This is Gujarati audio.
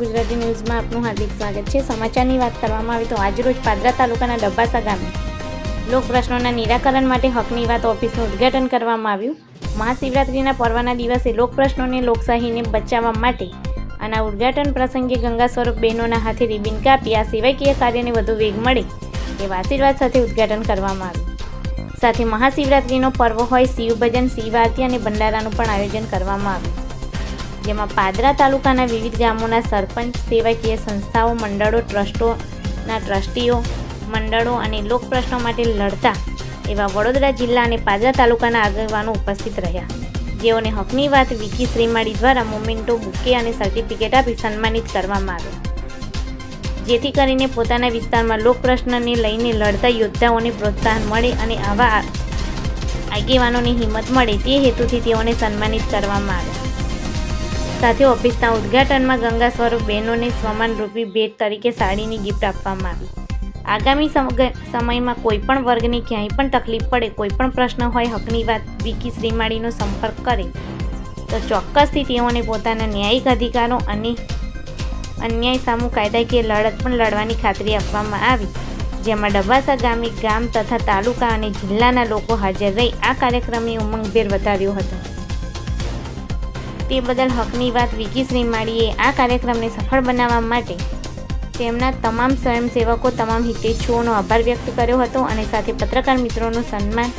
ન્યૂઝમાં આપનું હાર્દિક સ્વાગત છે. સમાચારની વાત કરવામાં આવે તો આજરોજ પાદરા તાલુકાના ડબ્બાસા ગામે લોક પ્રશ્નોના નિરાકરણ માટે હકની વાત ઓફિસનું ઉદ્ઘાટન કરવામાં આવ્યું. મહાશિવરાત્રિના પર્વના દિવસે લોક પ્રશ્નોને લોકશાહીને બચાવવા માટે આના ઉદ્ઘાટન પ્રસંગે ગંગા સ્વરૂપ બહેનોના હાથે રિબિન કાપી આ સેવાકીય કાર્યને વધુ વેગ મળે એવા આશીર્વાદ સાથે ઉદ્ઘાટન કરવામાં આવ્યું. સાથે મહાશિવરાત્રિનો પર્વ હોય શિવ ભજન શિવ આરતી અને ભંડારાનું પણ આયોજન કરવામાં આવ્યું. જેમાં પાદરા તાલુકાના વિવિધ ગામોના સરપંચ, સેવાકીય સંસ્થાઓ, મંડળો, ટ્રસ્ટોના ટ્રસ્ટીઓ, મંડળો અને લોક પ્રશ્નો માટે લડતા એવા વડોદરા જિલ્લા અને પાદરા તાલુકાના આગેવાનો ઉપસ્થિત રહ્યા. જેઓને હકની વાત વિકી શ્રીમાળી દ્વારા મોમેન્ટો, બુકે અને સર્ટિફિકેટ આપી સન્માનિત કરવામાં આવ્યો. જેથી કરીને પોતાના વિસ્તારમાં લોક પ્રશ્નને લઈને લડતા યોદ્ધાઓને પ્રોત્સાહન મળે અને આવા આગેવાનોની હિંમત મળે તે હેતુથી તેઓને સન્માનિત કરવામાં આવ્યા. સાથે ઓફિસના ઉદ્ઘાટનમાં ગંગા સ્વરૂપ બહેનોને સ્વમાનરૂપી ભેટ તરીકે સાડીની ગિફ્ટ આપવામાં આવી. આગામી સમયમાં કોઈ પણ વર્ગને ક્યાંય પણ તકલીફ પડે, કોઈ પણ પ્રશ્ન હોય, હકની વાત વિકી શ્રીમાળીનો સંપર્ક કરે. તો ચોક્કસથી તેઓને પોતાના ન્યાયિક અધિકારો અને અન્યાય સામુ કાયદાકીય લડત પણ લડવાની ખાતરી આપવામાં આવી. જેમાં ડબાસા ગામે ગામ તથા તાલુકા અને જિલ્લાના લોકો હાજર રહી આ કાર્યક્રમને ઉમંગભેર વધાર્યો હતો. તે બદલ હકની વાત વિકી શ્રીમાળીએ આ કાર્યક્રમને સફળ બનાવવા માટે તેમના તમામ સ્વયંસેવકો, તમામ હિતેચ્છુઓનો આભાર વ્યક્ત કર્યો હતો અને સાથે પત્રકાર મિત્રોનું સન્માન